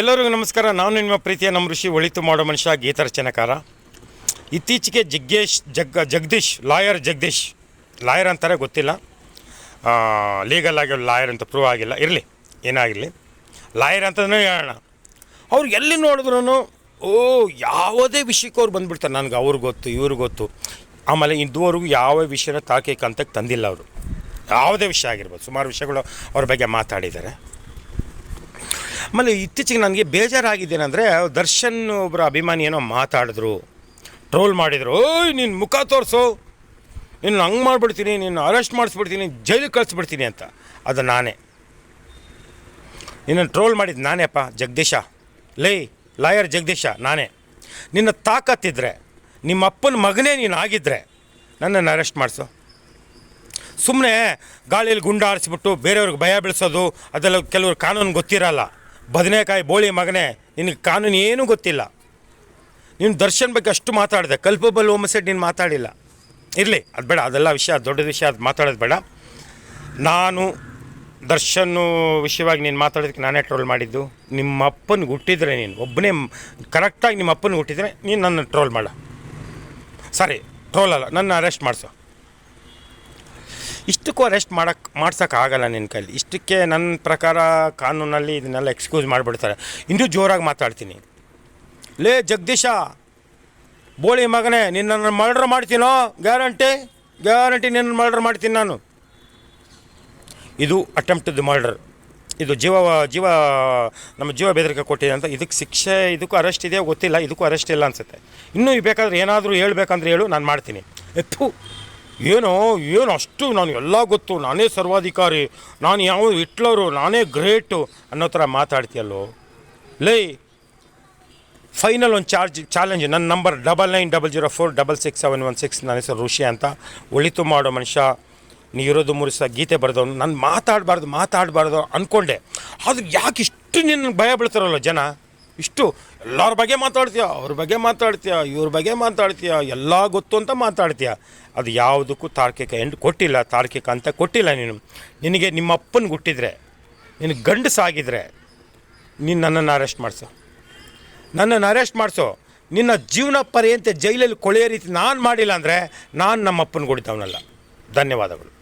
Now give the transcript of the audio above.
ಎಲ್ಲರಿಗೂ ನಮಸ್ಕಾರ. ನಾನು ನಿಮ್ಮ ಪ್ರೀತಿಯ ನಮ್ಮ ಋಷಿ ಒಳಿತು ಮಾಡೋ ಮನುಷ್ಯ, ಗೀತರಚನೆಕಾರ. ಇತ್ತೀಚೆಗೆ ಜಗ್ಗೇಶ್, ಜಗ್ಗ, ಜಗದೀಶ್, ಲಾಯರ್ ಜಗದೀಶ್, ಲಾಯರ್ ಅಂತಾರೆ, ಗೊತ್ತಿಲ್ಲ. ಲೀಗಲ್ ಆಗಿ ಲಾಯರ್ ಅಂತ ಪ್ರೂವ್ ಆಗಿಲ್ಲ. ಇರಲಿ, ಏನಾಗಿರಲಿ. ಲಾಯರ್ ಅಂತಲೂ ಹೇಳೋಣ. ಅವ್ರು ಎಲ್ಲಿ ನೋಡಿದ್ರು ಓ, ಯಾವುದೇ ವಿಷಯಕ್ಕೆ ಅವ್ರು ಬಂದುಬಿಡ್ತಾರೆ. ನನಗೆ ಅವ್ರಿಗೆ ಗೊತ್ತು ಇವ್ರಿಗೆ ಗೊತ್ತು. ಆಮೇಲೆ ಇದುವರೆಗೂ ಯಾವ ವಿಷಯನ ತಾಕೆ ಅಂತಕ್ಕೆ ತಂದಿಲ್ಲ ಅವರು. ಯಾವುದೇ ವಿಷಯ ಆಗಿರ್ಬೋದು, ಸುಮಾರು ವಿಷಯಗಳು ಅವ್ರ ಬಗ್ಗೆ ಮಾತಾಡಿದ್ದಾರೆ. ಆಮೇಲೆ ಇತ್ತೀಚೆಗೆ ನನಗೆ ಬೇಜಾರಾಗಿದ್ದೇನೆಂದರೆ ದರ್ಶನ್ ಒಬ್ಬರ ಅಭಿಮಾನಿ ಏನೋ ಮಾತಾಡಿದ್ರು, ಟ್ರೋಲ್ ಮಾಡಿದರು, ಓಯ್ ನಿನ್ನ ಮುಖ ತೋರಿಸು. ನಿನ್ನ ಹಂಗೆ ಮಾಡಿಬಿಡ್ತೀನಿ ನಿನ್ನ ಅರೆಸ್ಟ್ ಮಾಡಿಸ್ಬಿಡ್ತೀನಿ, ಜೈಲಿಗೆ ಕಳಿಸ್ಬಿಡ್ತೀನಿ ಅಂತ. ಅದು ನಾನೇ. ನಿನ್ನನ್ನು ಟ್ರೋಲ್ ಮಾಡಿದ್ದು ನಾನೇಪ್ಪ, ಜಗದೀಶ. ಲೈ, ಲಾಯರ್ ಜಗದೀಶ, ನಾನೇ. ನಿನ್ನ ತಾಕತ್ತಿದ್ರೆ, ನಿಮ್ಮ ಅಪ್ಪನ ಮಗನೇ ನೀನು ಆಗಿದ್ದರೆ ನನ್ನನ್ನು ಅರೆಸ್ಟ್ ಮಾಡಿಸು. ಸುಮ್ಮನೆ ಗಾಳಿಯಲ್ಲಿ ಗುಂಡ ಆರಿಸ್ಬಿಟ್ಟು ಬೇರೆಯವ್ರಿಗೆ ಭಯ ಬೆಳೆಸೋದು, ಅದೆಲ್ಲ ಕೆಲವ್ರು ಕಾನೂನು ಗೊತ್ತಿರಲ್ಲ. ಬದನೆಕಾಯಿ ಬೋಳಿ ಮಗನೇ, ನಿನಗೆ ಕಾನೂನು ಏನೂ ಗೊತ್ತಿಲ್ಲ. ನೀನು ದರ್ಶನ್ ಬಗ್ಗೆ ಅಷ್ಟು ಮಾತಾಡಿದೆ, ಕಲ್ಪಬಲ್ ಹೋಮಸೆಟ್ ನೀನು ಮಾತಾಡಿಲ್ಲ. ಇರಲಿ, ಅದು ಬೇಡ, ಅದೆಲ್ಲ ವಿಷಯ, ದೊಡ್ಡ ವಿಷಯ, ಅದು ಮಾತಾಡೋದು ಬೇಡ. ನಾನು ದರ್ಶನ್ ವಿಷಯವಾಗಿ ನೀನು ಮಾತಾಡೋದಕ್ಕೆ ನಾನೇ ಟ್ರೋಲ್ ಮಾಡಿದ್ದು. ನಿಮ್ಮ ಅಪ್ಪನಿಗೆ ಹುಟ್ಟಿದ್ರೆ ನೀನು, ಒಬ್ಬನೇ ಕರೆಕ್ಟಾಗಿ ನಿಮ್ಮ ಅಪ್ಪನಿಗೆ ಹುಟ್ಟಿದ್ರೆ ನೀನು ನನ್ನ ಟ್ರೋಲ್ ಮಾಡ. ಸಾರಿ, ಟ್ರೋಲ್ ಅಲ್ಲ ನನ್ನ ಅರೆಸ್ಟ್ ಮಾಡಿಸು. ಇಷ್ಟಕ್ಕೂ ಅರೆಸ್ಟ್ ಮಾಡಕ್ಕೆ ಮಾಡ್ಸೋಕ್ಕಾಗಲ್ಲ ನಿನ್ನ ಕೈಲಿ. ಇಷ್ಟಕ್ಕೆ ನನ್ನ ಪ್ರಕಾರ ಕಾನೂನಲ್ಲಿ ಇದನ್ನೆಲ್ಲ ಎಕ್ಸ್ಕ್ಯೂಸ್ ಮಾಡಿಬಿಡ್ತಾರೆ. ಇನ್ನೂ ಜೋರಾಗಿ ಮಾತಾಡ್ತೀನಿ. ಲೇ ಜಗದೀಶ, ಬೋಳಿ ಮಗನೇ, ನಿನ್ನನ್ನು ಮರ್ಡ್ರ್ ಮಾಡ್ತೀನೋ? ಗ್ಯಾರಂಟಿ ಗ್ಯಾರಂಟಿ ನಿನ್ನ ಮರ್ಡ್ರ್ ಮಾಡ್ತೀನಿ ನಾನು. ಇದು ಅಟೆಂಪ್ಟದ್ ಮರ್ಡರ್ ಇದು ಜೀವ ಜೀವ, ನಮ್ಮ ಜೀವ ಬೆದರಿಕೆ ಕೊಟ್ಟಿದೆ ಅಂತ ಇದಕ್ಕೆ ಶಿಕ್ಷೆ, ಇದಕ್ಕೂ ಅರೆಸ್ಟ್ ಇದೆಯೋ ಗೊತ್ತಿಲ್ಲ, ಇದಕ್ಕೂ ಅರೆಸ್ಟ್ ಇಲ್ಲ ಅನಿಸುತ್ತೆ. ಇನ್ನೂ ಬೇಕಾದರೆ ಏನಾದರೂ ಹೇಳ್ಬೇಕಂದ್ರೆ ಹೇಳು, ನಾನು ಮಾಡ್ತೀನಿ. ಎತ್ತು. ಏನೋ ಏನು ಅಷ್ಟು ನಾನು ಎಲ್ಲ ಗೊತ್ತು, ನಾನೇ ಸರ್ವಾಧಿಕಾರಿ, ನಾನು ಯಾವ ಹಿಟ್ಲರು, ನಾನೇ ಗ್ರೇಟು ಅನ್ನೋ ಥರ ಮಾತಾಡ್ತೀಯಲ್ಲೋ? ಲೇ, ಫೈನಲ್ ಒಂದು ಚಾರ್ಜ್, ಚಾಲೆಂಜ್, ನನ್ನ number double nine double zero four double six seven one six ನನ್ನ ಹೆಸರು ಋಷಿ ಅಂತ ಒಳಿತು ಮಾಡೋ ಮನುಷ್ಯ, ನೀ ಇರೋದು ಮುರಿಸ ಗೀತೆ ಬರೆದವನು. ನಾನು ಮಾತಾಡಬಾರ್ದು ಮಾತಾಡಬಾರ್ದು ಅಂದ್ಕೊಂಡೆ ಆದ್ರೆ ಯಾಕೆ ಇಷ್ಟು ನಿನ್ನ ಭಯ ಬೀಳ್ತಾರಲ್ಲ ಜನ? ಇಷ್ಟು ಎಲ್ಲರ ಬಗ್ಗೆ ಮಾತಾಡ್ತೀಯ? ಅವ್ರ ಬಗ್ಗೆ ಮಾತಾಡ್ತೀಯ? ಇವ್ರ ಬಗ್ಗೆ ಮಾತಾಡ್ತೀಯ? ಎಲ್ಲ ಗೊತ್ತು ಅಂತ ಮಾತಾಡ್ತೀಯ? ಅದು ಯಾವುದಕ್ಕೂ ತಾರ್ಕಿಕ ಎಂಡ್ ಕೊಟ್ಟಿಲ್ಲ. ತಾರ್ಕಿಕ ಅಂತ ಕೊಟ್ಟಿಲ್ಲ ನೀನು. ನಿನಗೆ ನಿಮ್ಮ ಅಪ್ಪನ ಗುಟ್ಟಿದ್ರೆ ನಿನಗೆ ಗಂಡಸಾಗಿದ್ರೆ ನೀನು ನನ್ನನ್ನು ಅರೆಸ್ಟ್ ಮಾಡಿಸು. ನನ್ನನ್ನು ಅರೆಸ್ಟ್ ಮಾಡಿಸು. ನಿನ್ನ ಜೀವನ ಪರ್ಯಂತ ಜೈಲಲ್ಲಿ ಕೊಳೆಯ ರೀತಿ ನಾನು ಮಾಡಿಲ್ಲ ಅಂದರೆ ನಾನು ನಮ್ಮ ಅಪ್ಪನ ಗುಡಿತವನಲ್ಲ ಧನ್ಯವಾದಗಳು.